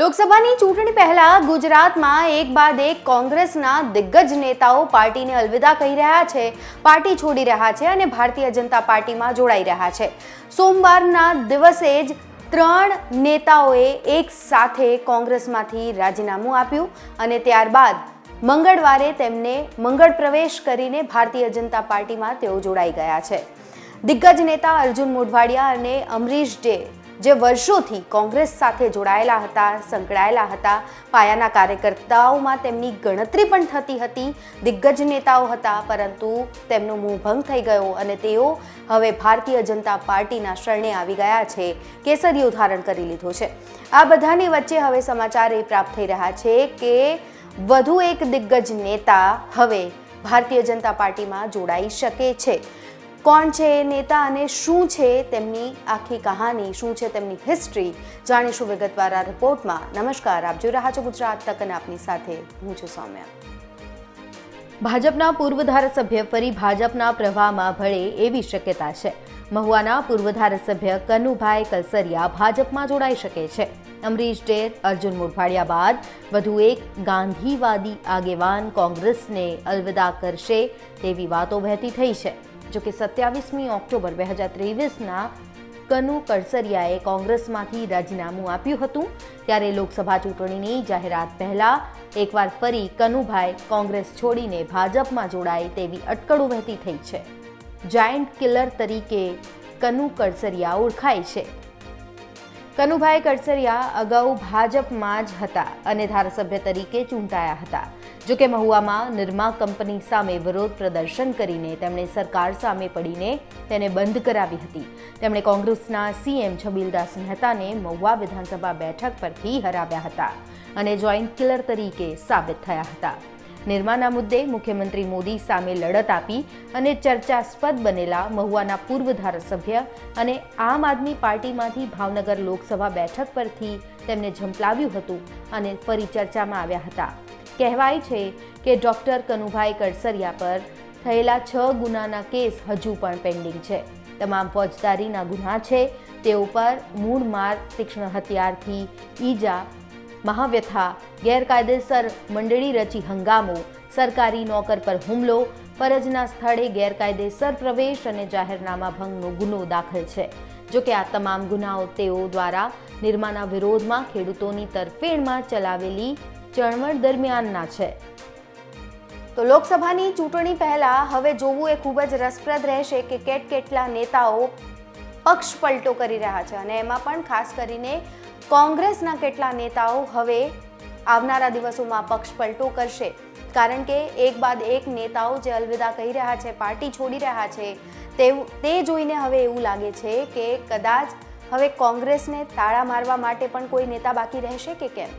લોકસભાની ચૂંટણી પહેલા ગુજરાતમાં એક બાદ એક કોંગ્રેસના દિગ્ગજ નેતાઓ પાર્ટીને અલવિદા કહી રહ્યા છે. પાર્ટી છોડી રહ્યા છે અને ભારતીય જનતા પાર્ટીમાં જોડાઈ રહ્યા છે. સોમવારના દિવસે જ ત્રણ નેતાઓએ એક સાથે કોંગ્રેસમાંથી રાજીનામું આપ્યું અને ત્યારબાદ મંગળવારે તેમને મંગળ પ્રવેશ કરીને ભારતીય જનતા પાર્ટીમાં તેઓ જોડાઈ ગયા છે. દિગ્ગજ નેતા અર્જુન મોઢવાડિયા અને અમરીશ ડે જે વર્ષોથી કોંગ્રેસ સાથે જોડાયેલા હતા, સંકળાયેલા હતા. પાયાના કાર્યકર્તાઓમાં તેમની ગણતરી પણ થતી હતી. દિગ્ગજ નેતાઓ હતા, પરંતુ તેમનો મોહભંગ થઈ ગયો અને તેઓ હવે ભારતીય જનતા પાર્ટીના શરણે આવી ગયા છે. કેસરીઓ ધારણ કરી લીધો છે. આ બધાની વચ્ચે હવે સમાચાર એ પ્રાપ્ત થઈ રહ્યા છે કે વધુ એક દિગ્ગજ નેતા હવે ભારતીય જનતા પાર્ટીમાં જોડાઈ શકે છે. કોણ છે એ નેતા અને શું છે તેમની આખી કહાની, શું છે તેમની હિસ્ટ્રી જાણીશું વિગતવાર આ રિપોર્ટમાં નમસ્કાર, આપ જોઈ રહ્યા છો ગુજરાત તક અને આપની સાથે હું છું સૌમ્યા. ભાજપના પૂર્વ ધારાસભ્ય ફરી ભાજપના પ્રવાહમાં ભળે એવી શક્યતા છે. મહુવાના પૂર્વ ધારાસભ્ય કનુભાઈ કલસરિયા ભાજપમાં જોડાઈ શકે છે. અમરીશ ડેર અર્જુન મોઢવાડિયા બાદ વધુ એક ગાંધીવાદી આગેવાન કોંગ્રેસને અલવિદા કરશે તેવી વાતો વહેતી થઈ છે. જો કે સત્યાવીસમી ઓક્ટોબર બે હજાર ત્રેવીસના કનુ કડસરિયાએ કોંગ્રેસમાંથી રાજીનામું આપ્યું હતું. ત્યારે લોકસભા ચૂંટણીની જાહેરાત પહેલા એકવાર ફરી કનુભાઈ કોંગ્રેસ છોડીને ભાજપમાં જોડાય તેવી અટકળો વહેતી થઈ છે. જાયન્ટ કિલર તરીકે કનુ કડસરિયા ઓળખાય છે. કનુભાઈ કડસરિયા અગાઉ ભાજપમાં જ હતા અને ધારાસભ્ય તરીકે ચૂંટાયા હતા. જો કે મહુવામાં નિર્મા કંપની સામે વિરોધ પ્રદર્શન કરીને તેમણે સરકાર સામે પડીને તેને બંધ કરાવી હતી. તેમણે કોંગ્રેસના સીએમ છબીલદાસ મહેતાને મહુવા વિધાનસભા બેઠક પરથી હરાવ્યા હતા અને જોઈન્ટ કિલર તરીકે સાબિત થયા હતા. નિર્માના મુદ્દે મુખ્યમંત્રી મોદી સામે લડત આપી અને ચર્ચાસ્પદ બનેલા મહુવાના પૂર્વ ધારાસભ્ય અને આમ આદમી પાર્ટીમાંથી ભાવનગર લોકસભા બેઠક પરથી તેમને ઝંપલાવ્યું હતું અને ફરી ચર્ચામાં આવ્યા હતા. કહેવાય છે કે ડૉક્ટર કનુભાઈ કડસરિયા પર થયેલા છ ગુનાના કેસ હજુ પણ પેન્ડિંગ છે. તમામ ફોજદારીના ગુના છે. તેઓ પર મૂળ માર તીક્ષ્ણ હથિયારથી ઈજા, મહાવ્યથા, ગેરકાયદેસર મંડળી રચી હંગામો, સરકારી નોકર પર હુમલો, ફરજના સ્થળે ગેરકાયદેસર પ્રવેશ અને જાહેરનામા ભંગનો ગુનો દાખલ છે. જો કે આ તમામ ગુનાઓ તેઓ દ્વારા નિર્માના વિરોધમાં ખેડૂતોની તરફેણમાં ચલાવેલી ચળવળ દરમિયાનના છે. તો લોકસભાની ચૂંટણી પહેલા હવે જોવું એ ખૂબ જ રસપ્રદ રહેશે કે કેટ કેટલા નેતાઓ પક્ષ પલટો કરી રહ્યા છે અને એમાં પણ ખાસ કરીને કોંગ્રેસના કેટલા નેતાઓ હવે આવનારા દિવસોમાં પક્ષ પલટો કરશે. કારણ કે એક બાદ એક નેતાઓ જે અલવિદા કહી રહ્યા છે, પાર્ટી છોડી રહ્યા છે, તે તે જોઈને હવે એવું લાગે છે કે કદાચ હવે કોંગ્રેસને તાળા મારવા માટે પણ કોઈ નેતા બાકી રહેશે કે કેમ?